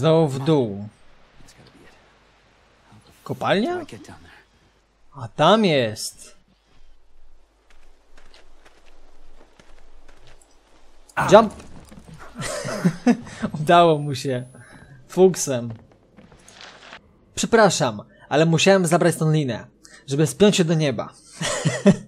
Znowu w dół. Kopalnia? A tam jest. Jump! Udało mu się. Fuksem. Przepraszam, ale musiałem zabrać tą linę, żeby spiąć się do nieba.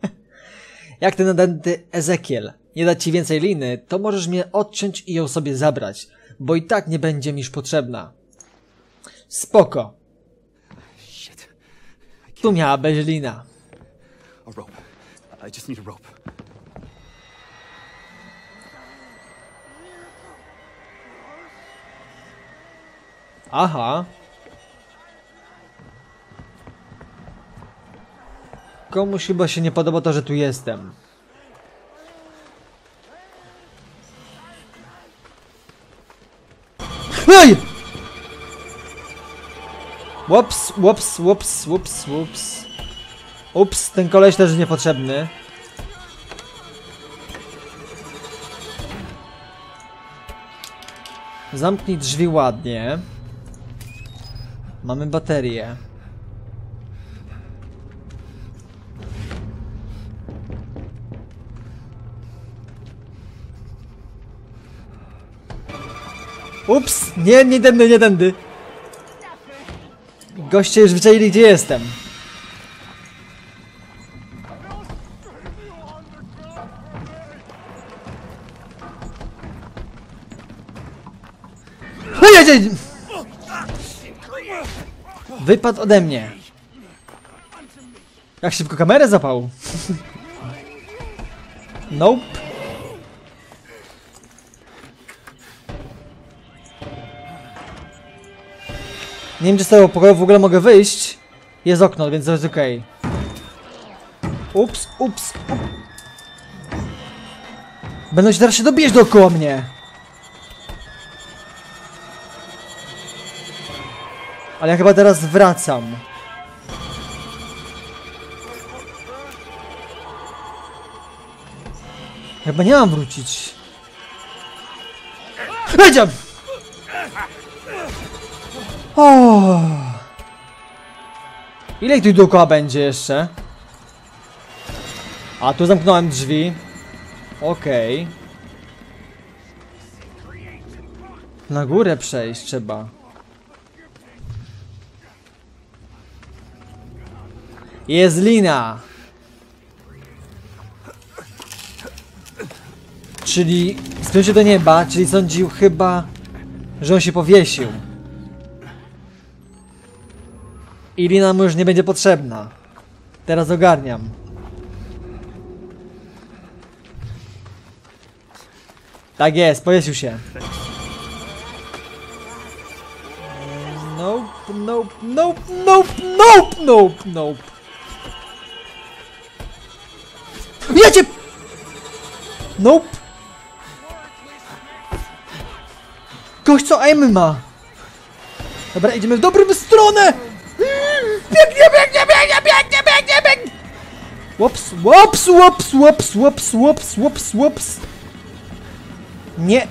Jak ten nadęty Ezekiel nie da ci więcej liny, to możesz mnie odciąć i ją sobie zabrać, bo i tak nie będzie mi już potrzebna. Spoko. Tu miała być lina. Aha. Komuś chyba się nie podoba to, że tu jestem. Ej! Łops, łops, łops, łops, łops. Ups, ten koleś też niepotrzebny. Zamknij drzwi ładnie. Mamy baterię. Ups! Nie, nie tędy, nie tędy. Goście już wyczaili gdzie jestem. Wypadł ode mnie. Jak szybko kamerę zapał. Nope. Nie wiem czy z tego pokoju w ogóle mogę wyjść. Jest okno, więc to jest okej. Ups, ups, ups. Będą się teraz się dobijać dookoła mnie. Ale ja chyba teraz wracam. Chyba nie mam wrócić. Wiedziam! O! Ile tu dookoła będzie jeszcze? A, tu zamknąłem drzwi. Okej. Na górę przejść trzeba. Jest lina. Czyli spiął się do nieba, czyli sądził chyba, że on się powiesił. I lina mu już nie będzie potrzebna. Teraz ogarniam. Tak jest, powiesił się. Nope, nope, nope, nope, nope, nope, nope. Wiecie! Nope. Gość co aim ma. Dobra, idziemy w dobrą stronę! Biegnie, biegnie, biegnie, biegnie, biegnie, biegnie! Łops, łops, łops, łops, łops, łops, łops, łops. Nie.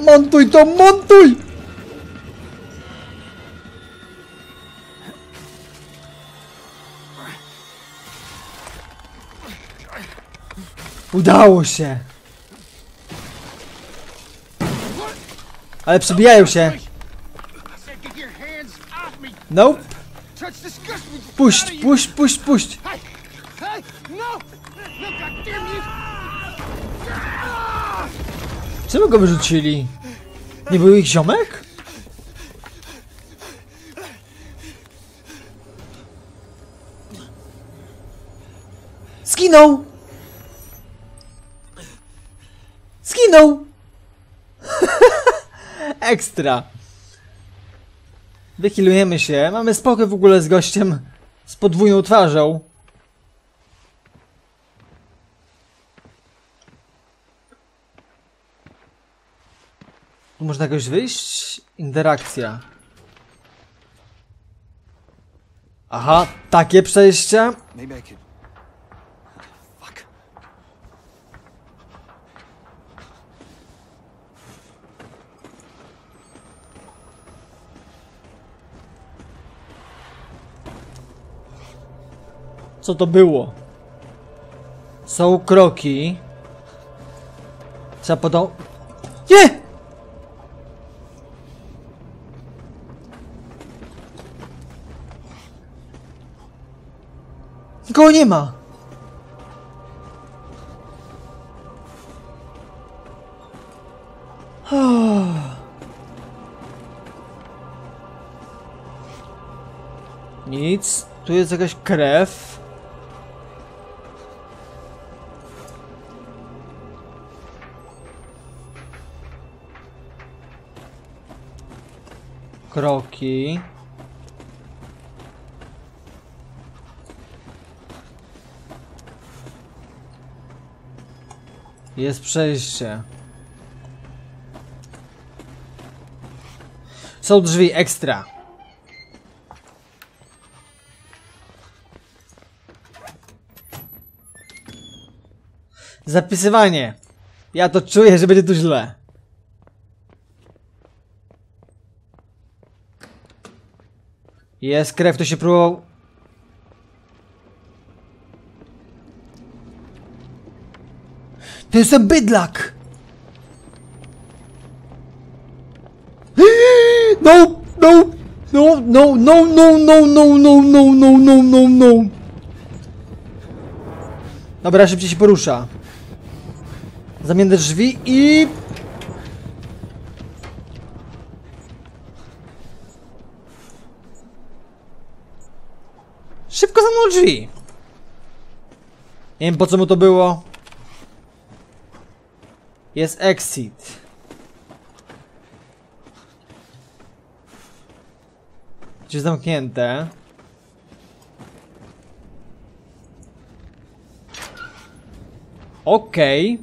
Montuj to, montuj! Udało się! Ale przebijają się. Nope. Puść, puść, puść, puść. No! No! Czemu go wyrzucili? Nie był ich ziomek? Skinął! Skinął! Ekstra! Wychilujemy się. Mamy spokój w ogóle z gościem z podwójną twarzą. Można jakoś wyjść? Interakcja. Aha, takie przejścia? Maybe I could. Co to było? Są kroki. Podą... Nie! Nikogo nie ma! Nic. Tu jest jakaś krew. Kroki. Jest przejście. Są drzwi ekstra. Zapisywanie. Ja to czuję, że będzie tu źle. Jest krew, to się próbował. To jest bydlak! No! No! No! No! No! No! No! No! No! No! No! No! No! No! Dobra, szybciej się porusza. Zamienię drzwi i... Szybko zamknął drzwi. Nie wiem po co mu to było. Jest exit. Gdzie zamknięte. Okej.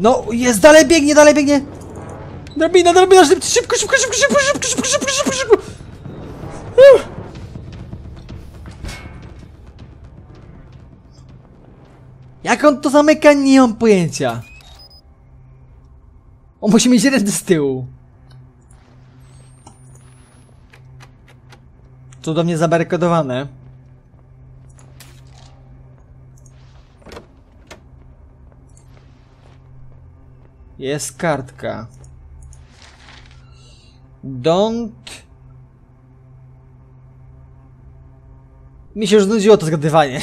No, jest, dalej biegnie, dalej biegnie! Drabina, drabina, szybko, szybko, szybko, szybko, szybko, szybko, szybko, szybko, szybko, szybko! Jak on to zamyka, nie mam pojęcia. On musi mieć ręce z tyłu. Cudownie zabarykadowane. Jest kartka. Don't... Mi się już znudziło to zgadywanie.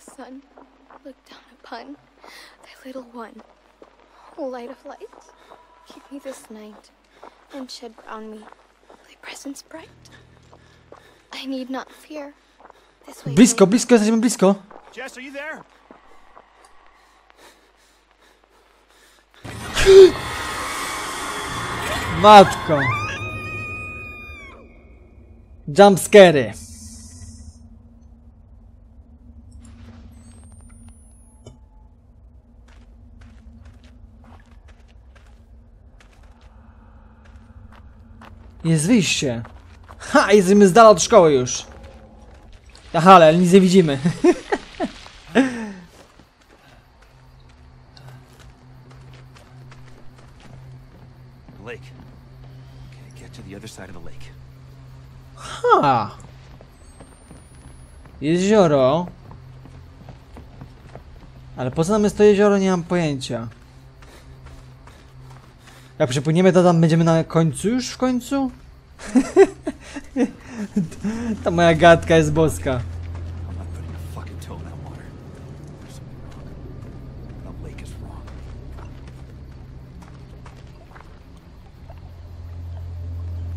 The sun, look down upon thy little one. Light of light, keep me this night, and shed round me thy presence bright. I need not fear. This way. Blisko, lead. blisko, jesteśmy blisko. Jess, are you there? Matko. Jumpscary. Jest wyjście. Ha, jesteśmy z dala od szkoły już. Aha, ale nic nie widzimy. Ha! Jezioro. Ale po co nam jest to jezioro, nie mam pojęcia. Jak przepłyniemy, to tam będziemy na końcu już w końcu? Ta moja gadka jest boska. A.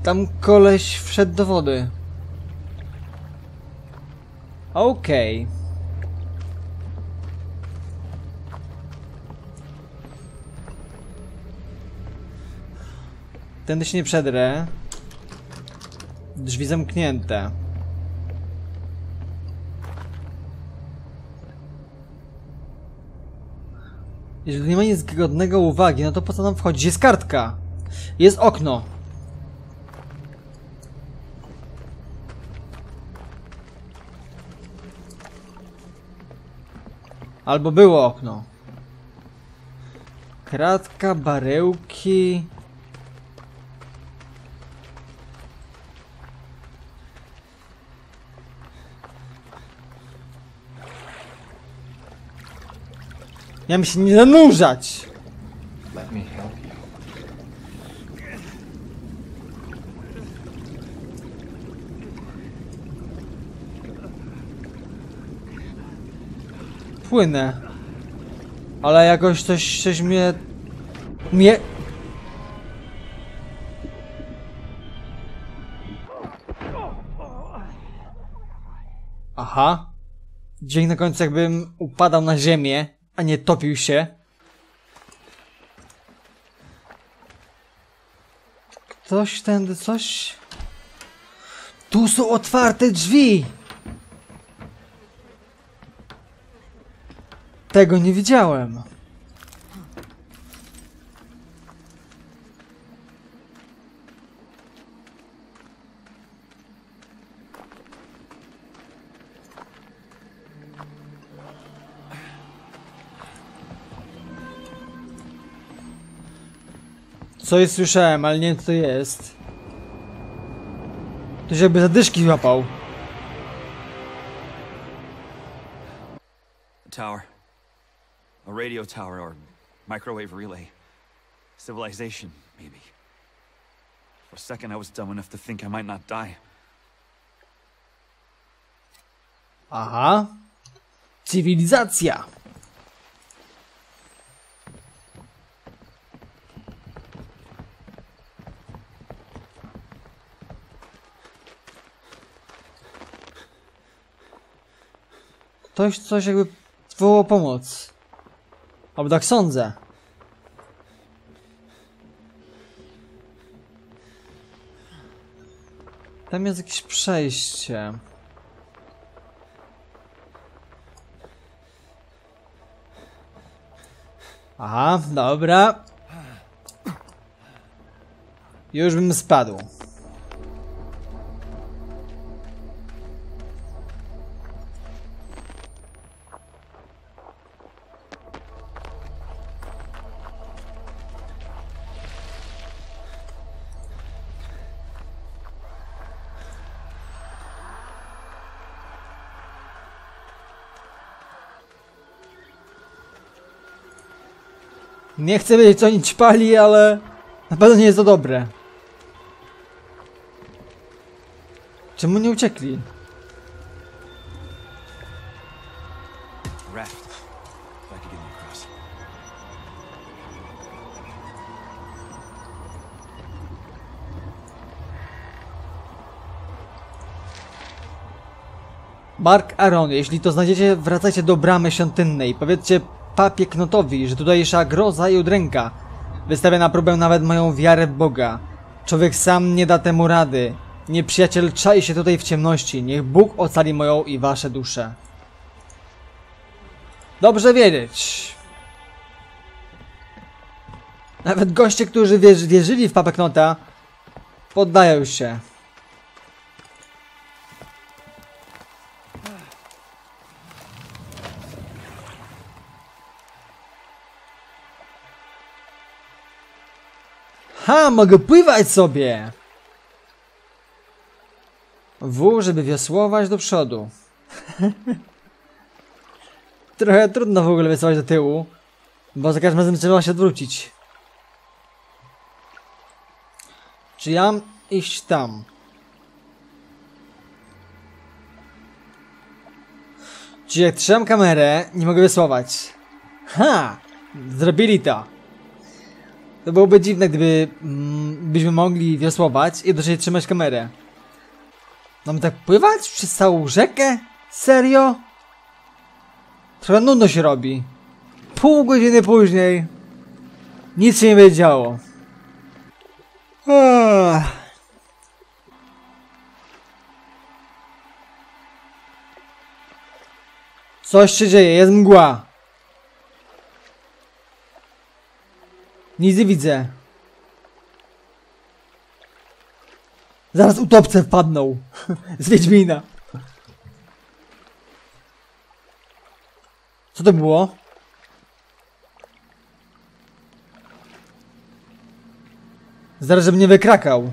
Tam koleś wszedł do wody. Okej. Tędy się nie przedrę. Drzwi zamknięte. Jeżeli nie ma nic godnego uwagi, no to po co nam wchodzić? Jest kartka! Jest okno! Albo było okno. Kratka, barełki. Miałem się nie zanurzać! Płynę. Ale jakoś coś, coś mnie... Mnie... Aha. Dźwięk na końcu jakbym upadał na ziemię, a nie topił się. Ktoś tędy, coś... Tu są otwarte drzwi! Tego nie widziałem. Coś słyszałem, ale nie co to jest. Ktoś jakby zadyszki złapał. Radio tower or microwave relay. Civilization, maybe. For a second, I was dumb enough to think I might not die. Aha. Cywilizacja. Ktoś coś jakby wołał pomoc. Albo tak sądzę. Tam jest jakieś przejście. Aha, dobra. Już bym spadł. Nie chcę wiedzieć co oni ćpali, ale na pewno nie jest to dobre. Czemu nie uciekli? Mark Aaron, jeśli to znajdziecie, wracajcie do bramy świątynnej. Powiedzcie papie Knotowi, że tutejsza groza i udręka wystawia na próbę nawet moją wiarę w Boga. Człowiek sam nie da temu rady. Nieprzyjaciel czai się tutaj w ciemności. Niech Bóg ocali moją i wasze dusze. Dobrze wiedzieć. Nawet goście, którzy wierzy, wierzyli w papę Knota, poddają się. Aha, mogę pływać sobie! W, żeby wiosłować do przodu. Trochę trudno w ogóle wiosłować do tyłu, bo za każdym razem trzeba się odwrócić. Czy ja mam iść tam? Czy jak trzymam kamerę, nie mogę wiosłować? Ha! Zrobili to. To byłoby dziwne, gdyby mm, byśmy mogli wiosłować i jednocześnie trzymać kamerę. Mamy tak pływać przez całą rzekę? Serio? Trochę nudno się robi. Pół godziny później nic się nie będzie działo. Coś się dzieje, jest mgła. Nic nie widzę. Zaraz utopce wpadną. Z Wiedźmina. Co to było? Zaraz, żeby mnie wykrakał.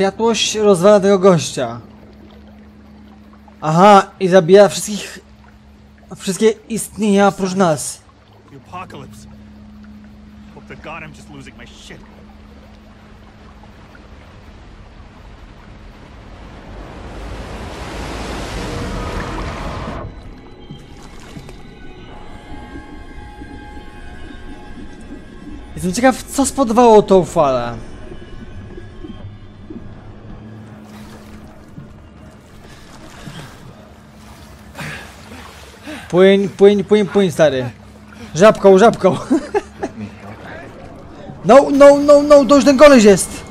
Światłość rozwala tego gościa. Aha, i zabija wszystkich... Wszystkie istnienia oprócz nas. Jestem ciekaw, co spowodowało tą falę. Płyń, płyń, płyń, płyń, stary. Żabką, żabką. No, no, no, no, to już ten koleś jest.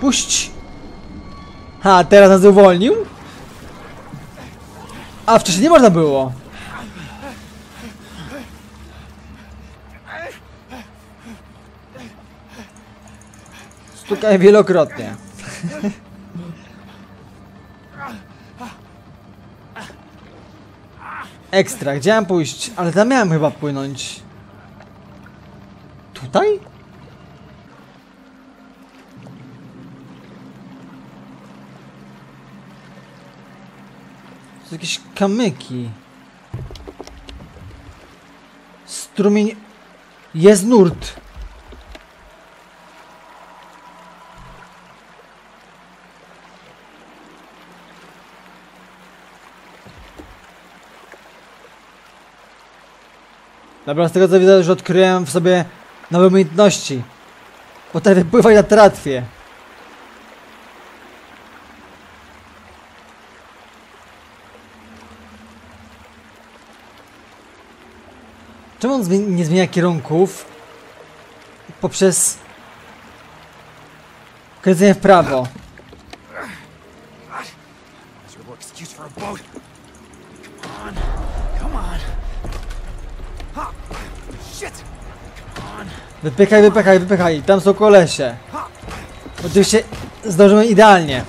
Puść. Ha, teraz nas uwolnił? A, wcześniej nie można było. Stukaj wielokrotnie. Ekstra, mam pójść? Ale tam miałem chyba płynąć. Tutaj? To jakieś kamyki. Strumień... Jest nurt. Dobra, z tego co widzę, że odkryłem w sobie nowe umiejętności. Potrafię pływać na tratwie. Czemu on zmie- nie zmienia kierunków poprzez kręcenie w prawo? Wypychaj, wypychaj, wypychaj. Tam są kolesie. Oczywiście zdążymy idealnie.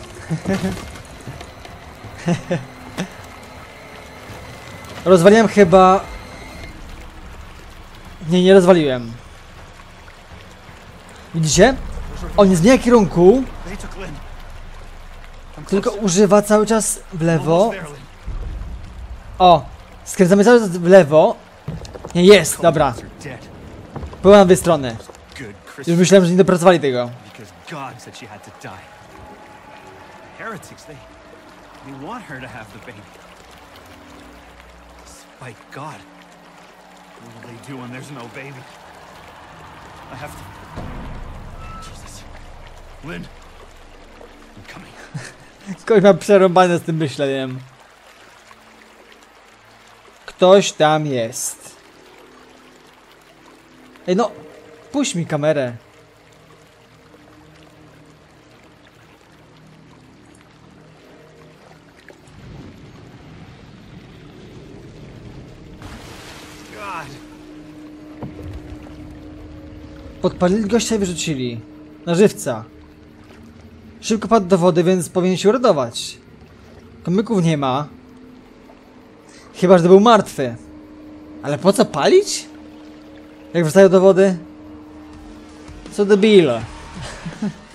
Rozwaliłem chyba... Nie, nie rozwaliłem. Widzicie? On nie zmienia kierunku, tylko używa cały czas w lewo. O! Skręcamy cały czas w lewo. Nie, jest, dobra. Była na dwie strony. Już myślałem, że nie dopracowali tego. Heretics, they they want her to have the baby. Despite God. What will they do when there's no baby? I have to. Jesus. Lynn. I'm coming. Ktoś ma przerąbane z tym myśleniem. Ktoś tam jest. Ej no, puść mi kamerę. Podpalili gościa i wyrzucili. Na żywca. Szybko padł do wody, więc powinien się uratować. Komyków nie ma. Chyba, że był martwy. Ale po co palić? Jak wracają do wody? Co debile.